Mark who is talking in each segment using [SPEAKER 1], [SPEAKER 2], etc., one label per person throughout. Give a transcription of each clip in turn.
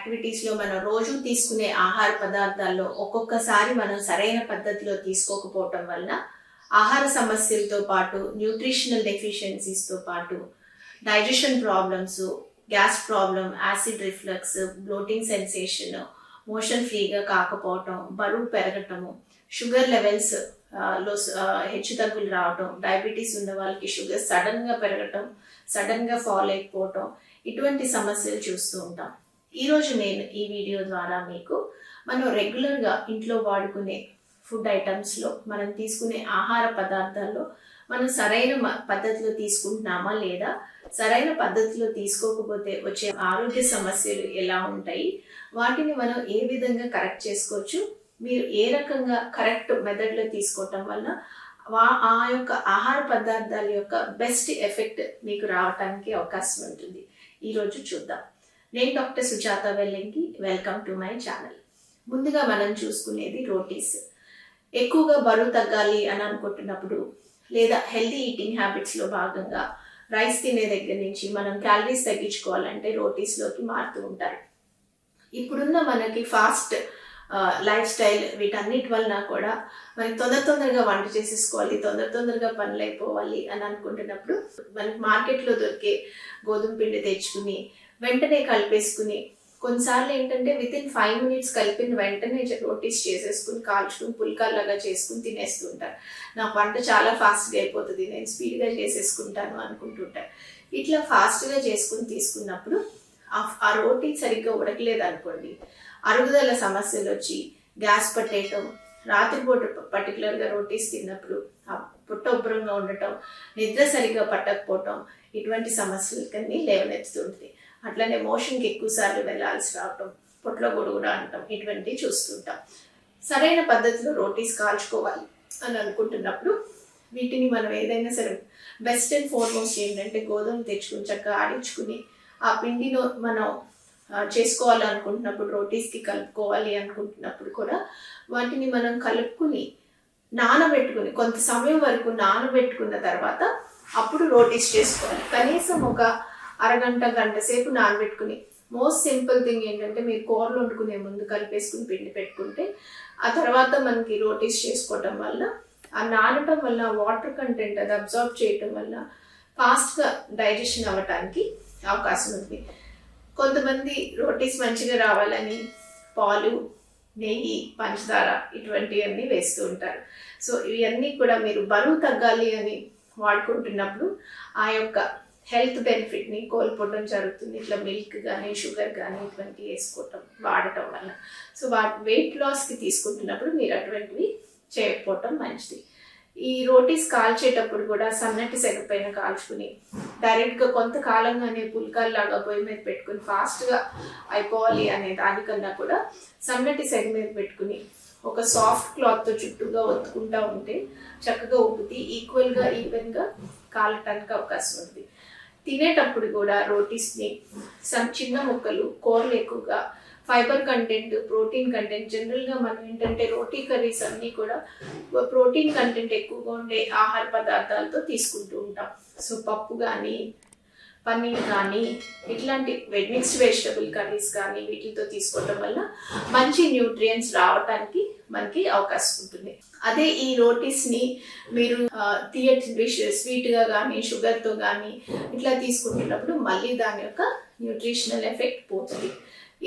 [SPEAKER 1] యాక్టివిటీస్లో మనం రోజు తీసుకునే ఆహార పదార్థాల్లో ఒక్కొక్కసారి మనం సరైన పద్ధతిలో తీసుకోకపోవటం వలన ఆహార సమస్యలతో పాటు న్యూట్రిషనల్ డెఫిషియన్సీస్తో పాటు digestion problems gas problem acid reflux bloating sensation motion ఫ్రీగా కాకపోవటం బరువు పెరగటము షుగర్ లెవెల్స్లో హెచ్చు తగ్గులు రావటం డయాబెటీస్ ఉన్న వాళ్ళకి షుగర్ సడన్గా పెరగటం సడన్గా ఫాల్ అయిపోవటం ఇటువంటి సమస్యలు చూస్తూ ఉంటాం. ఈరోజు నేను ఈ వీడియో ద్వారా మీకు మనం రెగ్యులర్గా ఇంట్లో వాడుకునే ఫుడ్ ఐటమ్స్లో మనం తీసుకునే ఆహార పదార్థాల్లో మనం సరైన మ- పద్ధతిలో తీసుకుంటున్నామా లేదా సరైన పద్ధతిలో తీసుకోకపోతే వచ్చే ఆరోగ్య సమస్యలు ఎలా ఉంటాయి వాటిని మనం ఏ విధంగా కరెక్ట్ చేసుకోవచ్చు మీరు ఏ రకంగా కరెక్ట్ మెథడ్లో తీసుకోవటం వల్ల వా- ఆ యొక్క ఆహార పదార్థాల యొక్క బెస్ట్ ఎఫెక్ట్ మీకు రావటానికి అవకాశం ఉంటుంది. ఈరోజు చూద్దాం. నేను doctor Sujatha Vellingi. Welcome to my channel ముందుగా మనం చూసుకునేది రోటీస్. ఎక్కువగా బరువు తగ్గాలి అని అనుకుంటున్నప్పుడు లేదా హెల్తీ ఈటింగ్ హ్యాబిట్స్లో భాగంగా రైస్ తినే దగ్గర నుంచి మనం క్యాలరీస్ తగ్గించుకోవాలంటే రోటీస్లోకి మారుతూ ఉంటారు. ఇప్పుడున్న మనకి ఫాస్ట్ లైఫ్ స్టైల్ వీటన్నిటి వలన కూడా మనకి తొందర తొందరగా వంట చేసేసుకోవాలి తొందర తొందరగా పనులు అయిపోవాలి అని అనుకుంటున్నప్పుడు మనకి మార్కెట్లో దొరికే గోధుమ పిండి తెచ్చుకుని వెంటనే కలిపేసుకుని కొన్నిసార్లు ఏంటంటే విత్ ఇన్ ఫైవ్ మినిట్స్ కలిపిన వెంటనే రోటీస్ చేసేసుకుని కాల్చుకుని పుల్కాల్లాగా చేసుకుని తినేస్తుంటారు నా వంట చాలా ఫాస్ట్గా అయిపోతుంది నేను స్పీడ్గా చేసేసుకుంటాను అనుకుంటుంటారు. ఇట్లా ఫాస్ట్గా చేసుకుని తీసుకున్నప్పుడు ఆ- ఆ రోటీ సరిగ్గా ఉడకలేదు అనుకోండి అరుగుదల సమస్యలు వచ్చి గ్యాస్ పట్టేయటం రాత్రిపూట పర్టికులర్గా రోటీస్ తిన్నప్పుడు ఆ పుట్ట ఉండటం నిద్ర సరిగ్గా పట్టకపోవటం ఇటువంటి సమస్యలకన్నీ లేవనెత్తుతుంటుంది అట్లనే మోషన్కి ఎక్కువసార్లు వెళ్ళాల్సి రావటం పొట్లో గొడుగుడ అంటాం ఇటువంటివి చూస్తుంటాం. సరైన పద్ధతిలో రోటీస్ కాల్చుకోవాలి అని అనుకుంటున్నప్పుడు వీటిని మనం ఏదైనా సరే బెస్ట్ అండ్ ఫోర్మోస్ట్ ఏంటంటే గోధుమ తెచ్చుకుని చక్కగా ఆడించుకుని ఆ పిండిలో మనం చేసుకోవాలి చేసుకోవాలనుకుంటున్నప్పుడు రోటీస్కి కలుపుకోవాలి అనుకుంటున్నప్పుడు కూడా వాటిని మనం కలుపుకుని నానబెట్టుకుని కొంత సమయం వరకు నానబెట్టుకున్న తర్వాత అప్పుడు రోటీస్ చేసుకోవాలి. కనీసం ఒక అరగంట గంట సేపు నానబెట్టుకుని. మోస్ట్ సింపుల్ థింగ్ ఏంటంటే మీరు కూరలు వండుకునే ముందు కలిపేసుకుని పిండి పెట్టుకుంటే ఆ తర్వాత మనకి రోటీస్ చేసుకోవటం వల్ల ఆ నానటం వల్ల వాటర్ కంటెంట్ అది అబ్జర్వ్ చేయటం వల్ల ఫాస్ట్గా డైజెషన్ అవ్వటానికి అవకాశం ఉంది. కొంతమంది రోటీస్ మంచిగా రావాలని పాలు నెయ్యి పంచదార ఇటువంటివన్నీ వేస్తూ ఉంటారు. సో ఇవన్నీ కూడా మీరు బరువు తగ్గాలి అని వాడుకుంటున్నప్పుడు ఆ యొక్క హెల్త్ బెనిఫిట్ని కోల్పోవడం జరుగుతుంది. ఇట్లా మిల్క్ కానీ షుగర్ కానీ ఇటువంటి వేసుకోవటం వాడటం వల్ల. సో వా వెయిట్ లాస్కి తీసుకుంటున్నప్పుడు మీరు అటువంటివి చేయకపోవటం మంచిది. ఈ రోటీస్ కాల్చేటప్పుడు కూడా సన్నటి సెగ పైన కాల్చుకుని డైరెక్ట్గా కొంతకాలంగానే పుల్కాల్లాగా పొయ్యి మీద పెట్టుకుని ఫాస్ట్గా అయిపోవాలి అనే దానికన్నా కూడా సన్నటి సెగ మీద పెట్టుకుని ఒక సాఫ్ట్ క్లాత్తో చుట్టూగా ఒత్తుకుంటా ఉంటే చక్కగా ఉబ్బుతి ఈక్వల్గా ఈవెన్గా కాలటానికి అవకాశం ఉంది. తినేటప్పుడు కూడా రోటీస్ని సమ్ చిన్న ముక్కలు కూరలు ఎక్కువగా ఫైబర్ కంటెంట్ ప్రోటీన్ కంటెంట్ జనరల్గా మనం ఏంటంటే రోటీ కర్రీస్ అన్నీ కూడా ప్రోటీన్ కంటెంట్ ఎక్కువగా ఉండే ఆహార పదార్థాలతో తీసుకుంటూ ఉంటాం. సో పప్పు కానీ పన్నీర్ కానీ ఇట్లాంటి మిక్స్డ్ వెజిటబుల్ కర్రీస్ కానీ వీటితో తీసుకోవటం వల్ల మంచి న్యూట్రియంట్స్ రావటానికి మనకి అవకాశం ఉంటుంది. అదే ఈ రోటీస్ని మీరు తీయటి డిష్ స్వీట్గా కానీ షుగర్తో కానీ ఇట్లా తీసుకుంటున్నప్పుడు మళ్ళీ దాని యొక్క న్యూట్రిషనల్ ఎఫెక్ట్ పోతుంది.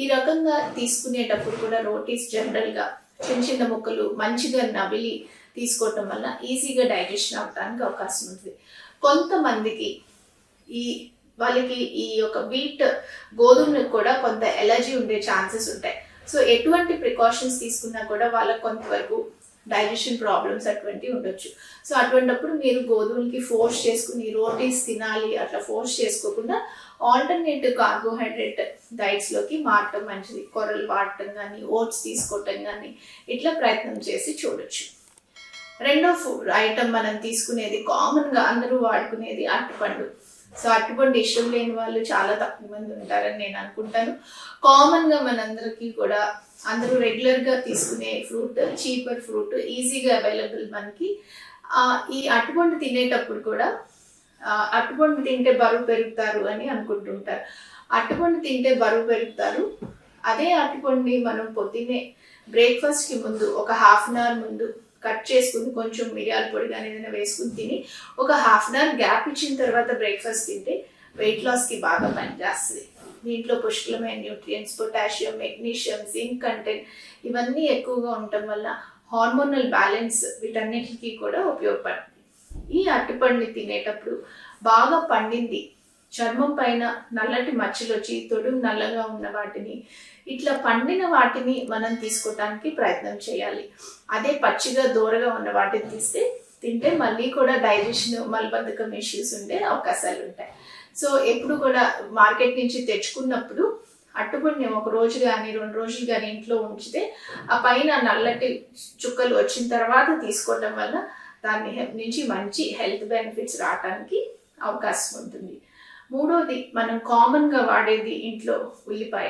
[SPEAKER 1] ఈ రకంగా తీసుకునేటప్పుడు కూడా రోటీస్ జనరల్గా చిన్న చిన్న ముక్కలు మంచిగా నవిలి తీసుకోవటం వల్ల ఈజీగా డైజెషన్ అవడానికి అవకాశం ఉంటుంది. కొంతమందికి ఈ వాళ్ళకి ఈ యొక్క వీట్ గోధుమలకు కూడా కొంత ఎలర్జీ ఉండే ఛాన్సెస్ ఉంటాయి. సో ఎటువంటి ప్రికాషన్స్ తీసుకున్నా కూడా వాళ్ళకు కొంతవరకు డైజెషన్ ప్రాబ్లమ్స్ అటువంటివి ఉండొచ్చు. సో అటువంటిప్పుడు మీరు గోధుమలకి ఫోర్స్ చేసుకుని రోటీస్ తినాలి అట్లా ఫోర్స్ చేసుకోకుండా ఆల్టర్నేట్ కార్బోహైడ్రేట్ డైట్స్లోకి మారటం మంచిది. కొరలు వాడటం కానీ ఓట్స్ తీసుకోవటం కానీ ఇట్లా ప్రయత్నం చేసి చూడొచ్చు. రెండో ఫుడ్ ఐటమ్ మనం తీసుకునేది కామన్గా అందరూ వాడుకునేది అరటిపండు. సో అటువంటి ఇష్టం లేని వాళ్ళు చాలా తక్కువ మంది ఉంటారని నేను అనుకుంటాను. కామన్గా మనందరికీ కూడా అందరూ రెగ్యులర్గా తీసుకునే ఫ్రూట్ చీపర్ ఫ్రూట్ ఈజీగా అవైలబుల్ మనకి. ఆ, ఈ అటువంటి తినేటప్పుడు కూడా అటువంటి తింటే బరువు పెరుగుతారు అని అనుకుంటుంటారు అటువంటి తింటే బరువు పెరుగుతారు. అదే అరటిపండుని మనం పొద్దున్నే బ్రేక్ఫాస్ట్కి ముందు ఒక హాఫ్ అన్ అవర్ ముందు కట్ చేసుకుని కొంచెం మిరియాల పొడి కానీ ఏదైనా వేసుకుని తిని ఒక హాఫ్ అన్ అవర్ గ్యాప్ ఇచ్చిన తర్వాత బ్రేక్ఫాస్ట్ తింటే వెయిట్ లాస్కి బాగా పనిచేస్తుంది. దీంట్లో పుష్కలమైన nutrients potassium magnesium zinc content ఇవన్నీ ఎక్కువగా ఉండటం వల్ల హార్మోనల్ బ్యాలెన్స్ వీటన్నిటికీ కూడా ఉపయోగపడుతుంది. ఈ అరటిపండుని తినేటప్పుడు బాగా పండింది చర్మం పైన నల్లటి మచ్చలు వచ్చి తొడుగు నల్లగా ఉన్న వాటిని ఇట్లా పండిన వాటిని మనం తీసుకోవటానికి ప్రయత్నం చేయాలి. అదే పచ్చిగా దూరగా ఉన్న వాటిని తీస్తే తింటే మళ్ళీ కూడా డైజెషన్ మలబద్ధకం ఇష్యూస్ ఉండే అవకాశాలు ఉంటాయి. సో ఎప్పుడు కూడా మార్కెట్ నుంచి తెచ్చుకున్నప్పుడు అట్టుకుని ఒక రోజు కానీ రెండు రోజులు కానీ ఇంట్లో ఉంచితే ఆ పైన నల్లటి చుక్కలు వచ్చిన తర్వాత తీసుకోవటం వల్ల దాని నుంచి మంచి హెల్త్ బెనిఫిట్స్ రావడానికి అవకాశం ఉంటుంది. మూడోది మనం కామన్గా వాడేది ఇంట్లో ఉల్లిపాయ.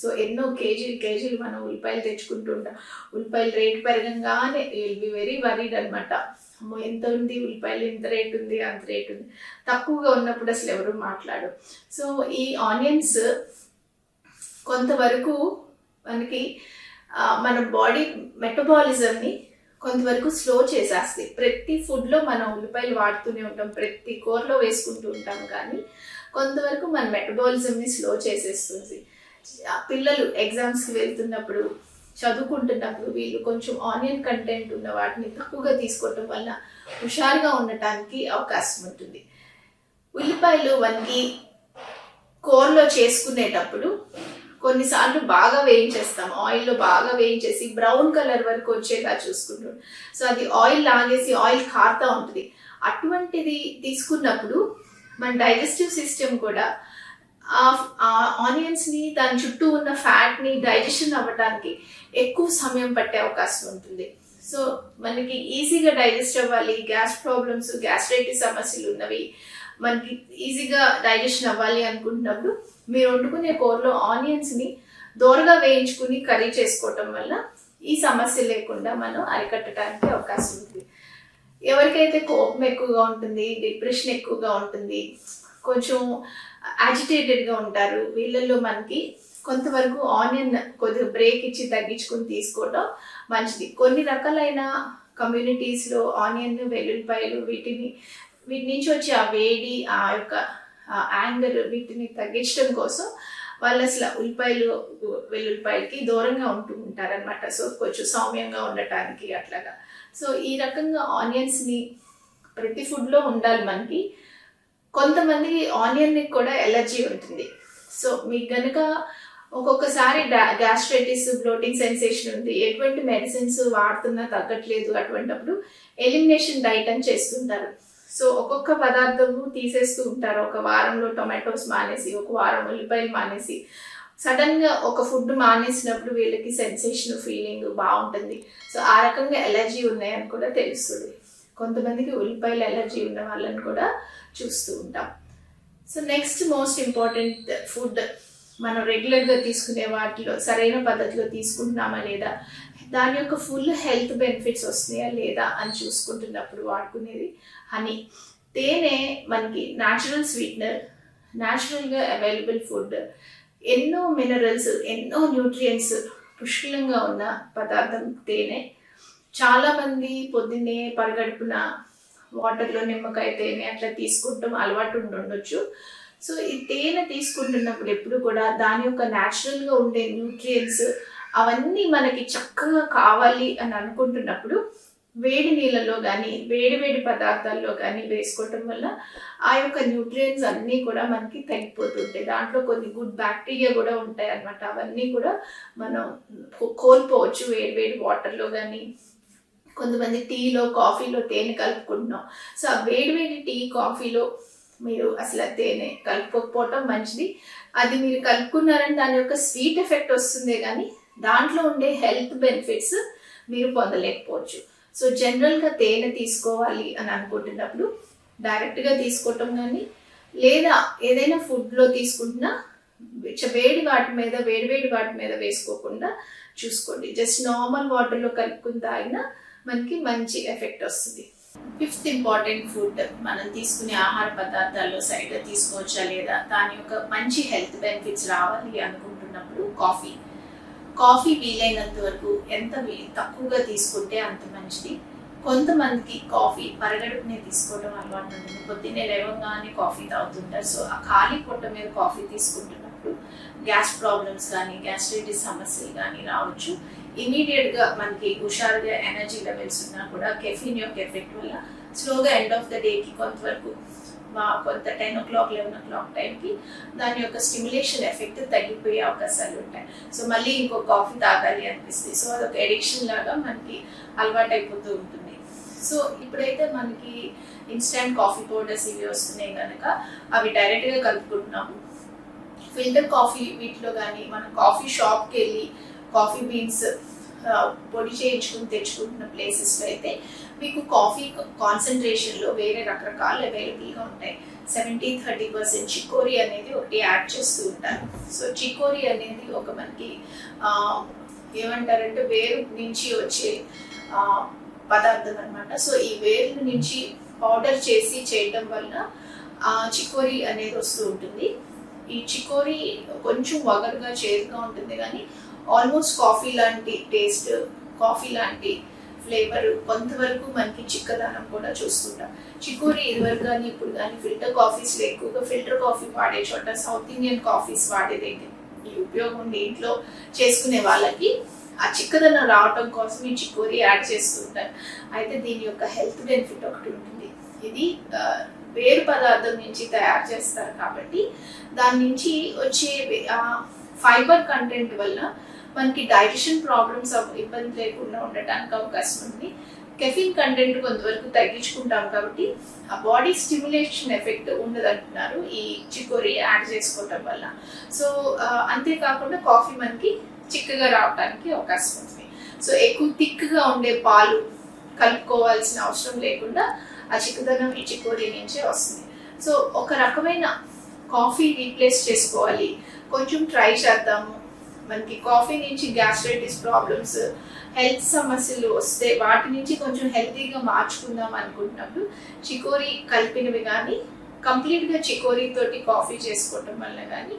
[SPEAKER 1] సో ఎన్నో కేజీలు కేజీలు మనం ఉల్లిపాయలు తెచ్చుకుంటూ ఉంటాం. ఉల్లిపాయలు రేట్ పెరగంగానే విల్ బి వెరీ వరీడ్ అనమాట అమ్మో ఎంత ఉంది? ఉల్లిపాయలు ఇంత రేట్ ఉంది? అంత రేట్ ఉంది. తక్కువగా ఉన్నప్పుడు అసలు ఎవరు మాట్లాడు సో ఈ ఆనియన్స్ కొంతవరకు మనకి మన బాడీ మెటబాలిజంని కొంతవరకు స్లో చేసేస్తాయి. ప్రతి ఫుడ్లో మనం ఉల్లిపాయలు వాడుతూనే ఉంటాం. ప్రతి కూరలో వేసుకుంటూ ఉంటాం కానీ కొంతవరకు మన మెటబాలిజంని స్లో చేసేస్తుంది. పిల్లలు ఎగ్జామ్స్కి వెళ్తున్నప్పుడు చదువుకుంటున్నప్పుడు వీళ్ళు కొంచెం ఆనియన్ కంటెంట్ ఉన్న వాటిని తక్కువగా తీసుకోవటం వల్ల హుషారుగా ఉండటానికి అవకాశం ఉంటుంది. ఉల్లిపాయలు మనకి కోర్లో చేసుకునేటప్పుడు కొన్నిసార్లు బాగా వేయించేస్తాం. ఆయిల్లో బాగా వేయించేసి బ్రౌన్ కలర్ వరకు వచ్చేలా చూసుకుంటాం. సో అది ఆయిల్ లాగేసి ఆయిల్ కారుతూ ఉంటుంది. అటువంటిది తీసుకున్నప్పుడు మన డైజెస్టివ్ సిస్టమ్ కూడా ఆనియన్స్ని దాని చుట్టూ ఉన్న ఫ్యాట్ని డైజెషన్ అవ్వడానికి ఎక్కువ సమయం పట్టే అవకాశం ఉంటుంది. సో మనకి ఈజీగా డైజెస్ట్ అవ్వాలి గ్యాస్ ప్రాబ్లమ్స్ గ్యాస్ట్రైటిస్ సమస్యలు ఉన్నవి మనకి ఈజీగా డైజెషన్ అవ్వాలి అనుకుంటున్నప్పుడు మీరు వండుకునే కూరలో ఆనియన్స్ని దోరగా వేయించుకుని కర్రీ చేసుకోవటం వల్ల ఈ సమస్య లేకుండా మనం అరికట్టడానికి అవకాశం ఉంది. ఎవరికైతే కోపం ఎక్కువగా ఉంటుంది డిప్రెషన్ ఎక్కువగా ఉంటుంది కొంచెం యాజిటేటెడ్గా ఉంటారు. వీళ్ళల్లో మనకి కొంతవరకు ఆనియన్ కొద్దిగా బ్రేక్ ఇచ్చి తగ్గించుకుని తీసుకోవడం మంచిది. కొన్ని రకాలైన కమ్యూనిటీస్లో ఆనియన్ వెల్లుల్లిపాయలు వీటిని వీటి నుంచి వచ్చే ఆ వేడి ఆ యొక్క యాంగర్ వీటిని తగ్గించడం కోసం వాళ్ళు అసలు ఉల్లిపాయలు వెల్లుల్లిపాయలకి దూరంగా ఉంటూ ఉంటారనమాట సో కొంచెం సౌమ్యంగా ఉండటానికి అట్లాగా. సో ఈ రకంగా ఆనియన్స్ని ప్రతి ఫుడ్లో ఉండాలి మనకి. కొంతమందికి ఆనియన్కి కూడా ఎలర్జీ ఉంటుంది. సో మీకు గనుక ఒక్కొక్కసారి గ్యాస్ట్రైటిస్ బ్లోటింగ్ సెన్సేషన్ ఉంది. ఎటువంటి మెడిసిన్స్ వాడుతున్నా తగ్గట్లేదు అటువంటప్పుడు ఎలిమినేషన్ డైట్ అని చేస్తుంటారు. సో ఒక్కొక్క పదార్థము తీసేస్తూ ఉంటారు. ఒక వారంలో టొమాటోస్ మానేసి ఒక వారం ఉల్లిపాయలు మానేసి సడన్గా ఒక ఫుడ్ మానేసినప్పుడు వీళ్ళకి సెన్సేషన్ ఫీలింగ్ బాగుంటుంది. సో ఆ రకంగా ఎలర్జీ ఉన్నాయని కూడా తెలుస్తుంది. కొంతమందికి ఉల్లిపాయలు ఎలర్జీ ఉన్న వాళ్ళని కూడా చూస్తూ ఉంటాం. So next most important food మనం రెగ్యులర్గా తీసుకునే వాటిలో సరైన పద్ధతిలో తీసుకుంటున్నామా లేదా దాని యొక్క ఫుల్ హెల్త్ బెనిఫిట్స్ వస్తున్నాయా లేదా అని చూసుకుంటున్నప్పుడు వాడుకునేది హనీ తేనె మనకి న్యాచురల్ స్వీట్నర్ న్యాచురల్గా అవైలబుల్ ఫుడ్ ఎన్నో మినరల్స్ ఎన్నో న్యూట్రియంట్స్ పుష్కలంగా ఉన్న పదార్థం తేనె. చాలామంది పొద్దున్నే పరగడుపున వాటర్లో నిమ్మకాయ తేనె అట్లా తీసుకుంటాం అలవాటు ఉండి ఉండొచ్చు. సో ఈ తేనె తీసుకుంటున్నప్పుడు ఎప్పుడు కూడా దాని యొక్క న్యాచురల్గా ఉండే న్యూట్రియంట్స్ అవన్నీ మనకి చక్కగా కావాలి అని అనుకుంటున్నప్పుడు వేడి నీళ్ళలో కానీ వేడి వేడి పదార్థాల్లో కానీ వేసుకోవటం వల్ల ఆ యొక్క న్యూట్రియంట్స్ అన్నీ కూడా మనకి తగ్గిపోతుంటాయి. దాంట్లో కొన్ని గుడ్ బ్యాక్టీరియా కూడా ఉంటాయి అన్నమాట అవన్నీ కూడా మనం కోల్పోవచ్చు వేడి వేడి వాటర్లో కానీ కొంతమంది టీలో కాఫీలో తేనె కలుపుకుంటున్నాం. సో ఆ వేడి వేడి టీ కాఫీలో మీరు అసలు తేనె కలుపుకోకపోవటం మంచిది. అది మీరు కలుపుకున్నారని దాని యొక్క స్వీట్ ఎఫెక్ట్ వస్తుందే కానీ దాంట్లో ఉండే హెల్త్ బెనిఫిట్స్ మీరు పొందలేకపోవచ్చు. సో జనరల్గా తేనె తీసుకోవాలి అని అనుకుంటున్నప్పుడు డైరెక్ట్గా తీసుకోవటం కానీ లేదా ఏదైనా ఫుడ్లో తీసుకుంటున్నా వేడి వాటి మీద వేడి వేడి వాటి మీద వేసుకోకుండా చూసుకోండి. జస్ట్ నార్మల్ వాటర్లో కలుపుకుని తాగినా మనకి మంచి ఎఫెక్ట్ వస్తుంది. ఫిఫ్త్ ఇంపార్టెంట్ ఫుడ్ మనం తీసుకునే ఆహార పదార్థాల్లో సరిగ్గా తీసుకోవచ్చా లేదా దాని యొక్క మంచి హెల్త్ బెనిఫిట్స్ రావాలి అనుకుంటున్నప్పుడు కాఫీ. కాఫీ వీలైనంత వరకు ఎంత తక్కువగా తీసుకుంటే అంత మంచిది. కొంతమందికి కాఫీ పరగడుపునే తీసుకోవడం అలవాటు ఉంటుంది. పొద్దున్నే లేవగానే కాఫీ తాగుతుంటారు. సో ఆ ఖాళీ పొట్ట మీద కాఫీ తీసుకుంటున్నాం. గ్యాస్ ప్రాబ్లమ్స్ కానీ గ్యాస్ట్రైటిస్ సమస్యలు కానీ రావచ్చు. ఇమీడియట్గా మనకి హుషారుగా ఎనర్జీ లెవెల్స్ ఉన్నా కూడా కెఫిన్ యొక్క ఎఫెక్ట్ వల్ల స్లోగా ఎండ్ ఆఫ్ ద డేకి కొంతవరకు మా కొంత ten o'clock eleven o'clock టైంకి దాని యొక్క స్టిమ్యులేషన్ ఎఫెక్ట్ తగ్గిపోయే అవకాశాలు ఉంటాయి. సో మళ్ళీ ఇంకో కాఫీ తాగాలి అనిపిస్తుంది సో అదొక ఎడిక్షన్ లాగా మనకి అలవాటు అయిపోతూ ఉంటుంది. సో ఇప్పుడైతే మనకి ఇన్స్టెంట్ కాఫీ పౌడర్స్ ఇవి వస్తున్నాయి కనుక అవి డైరెక్ట్గా కలుపుకుంటున్నాము. ఫిల్టర్ కాఫీ వీటిలో కానీ మనం కాఫీ షాప్కి వెళ్ళి కాఫీ బీన్స్ పొడి చేయించుకుని తెచ్చుకుంటున్న ప్లేసెస్లో అయితే మీకు కాఫీ కాన్సన్ట్రేషన్లో వేరే రకరకాలు అవైలబుల్గా ఉంటాయి. సెవెంటీ థర్టీ పర్సెంట్ చికోరీ అనేది ఒకటి యాడ్ చేస్తూ ఉంటారు. సో చికోరీ అనేది ఒక మనకి ఏమంటారంటే వేరు నుంచి వచ్చే పదార్థం అనమాట సో ఈ వేరు నుంచి పౌడర్ చేసి చేయటం వలన చికోరీ అనేది వస్తూ ఉంటుంది. ఈ చికోరీ కొంచెం వగరుగా చేదుగా ఉంటుంది కానీ ఆల్మోస్ట్ కాఫీ లాంటి టేస్ట్ కాఫీ లాంటి ఫ్లేవర్ కొంతవరకు మనకి చిక్కదనం కూడా చూస్తుంటాం. చికోరీ ఇదివరకు కానీ ఇప్పుడు కానీ ఫిల్టర్ కాఫీస్లో ఎక్కువగా ఫిల్టర్ కాఫీ వాడే చోట సౌత్ ఇండియన్ కాఫీస్ వాడేది ఈ ఉపయోగం ఉంది ఇంట్లో చేసుకునే వాళ్ళకి ఆ చిక్కదనం రావటం కోసం ఈ చికోరీ యాడ్ చేస్తుంటారు. అయితే దీని యొక్క హెల్త్ బెనిఫిట్ ఒకటి ఉంటుంది. ఇది వేరు పదార్థం నుంచి తయారు చేస్తారు కాబట్టి దాని నుంచి వచ్చే ఫైబర్ కంటెంట్ వల్ల మనకి డైజెషన్ ప్రాబ్లమ్స్ ఇబ్బంది లేకుండా ఉండటానికి అవకాశం ఉంది. కెఫిన్ కంటెంట్ కొంతవరకు తగ్గించుకుంటాం కాబట్టి ఆ బాడీ స్టిమ్యులేషన్ ఎఫెక్ట్ ఉండదంటున్నారు ఈ చికోరీ యాడ్ చేసుకోవటం వల్ల. సో అంతేకాకుండా కాఫీ మనకి చిక్కగా రావడానికి అవకాశం ఉంది. సో ఎక్కువ థిక్గా ఉండే పాలు కలుపుకోవాల్సిన అవసరం లేకుండా ఆ చిక్కుదనం ఈ చికోరీ నుంచే వస్తుంది. సో ఒక రకమైన కాఫీ రీప్లేస్ చేసుకోవాలి. కొంచెం ట్రై చేద్దాము. మనకి కాఫీ నుంచి గ్యాస్ట్రైటిస్ ప్రాబ్లమ్స్ హెల్త్ సమస్యలు వస్తే వాటి నుంచి కొంచెం హెల్తీగా మార్చుకుందాం అనుకుంటున్నప్పుడు చికోరీ కలిపినవి కానీ కంప్లీట్గా చికోరీతోటి కాఫీ చేసుకోవటం వల్ల కానీ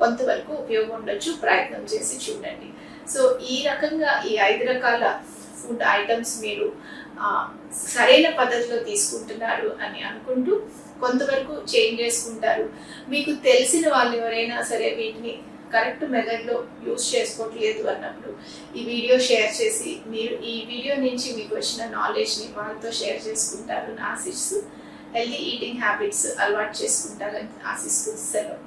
[SPEAKER 1] కొంతవరకు ఉపయోగం ఉండొచ్చు. ప్రయత్నం చేసి చూడండి. సో ఈ రకంగా ఈ ఐదు రకాల ఫుడ్ ఐటమ్స్ మీరు సరైన పద్ధతిలో తీసుకుంటున్నారు అని అనుకుంటూ కొంతవరకు చేంజ్ చేసుకుంటారు. మీకు తెలిసిన వాళ్ళు ఎవరైనా సరే వీటిని కరెక్ట్ మెథడ్లో యూస్ చేసుకోవట్లేదు అన్నప్పుడు ఈ వీడియో షేర్ చేసి మీరు ఈ వీడియో నుంచి మీకు వచ్చిన నాలెడ్జ్ని వాళ్ళతో షేర్ చేసుకుంటారు అని ఆశిస్తూ హెల్దీ ఈటింగ్ హ్యాబిట్స్ అలవాటు చేసుకుంటారని ఆశిస్తూ సెలవు.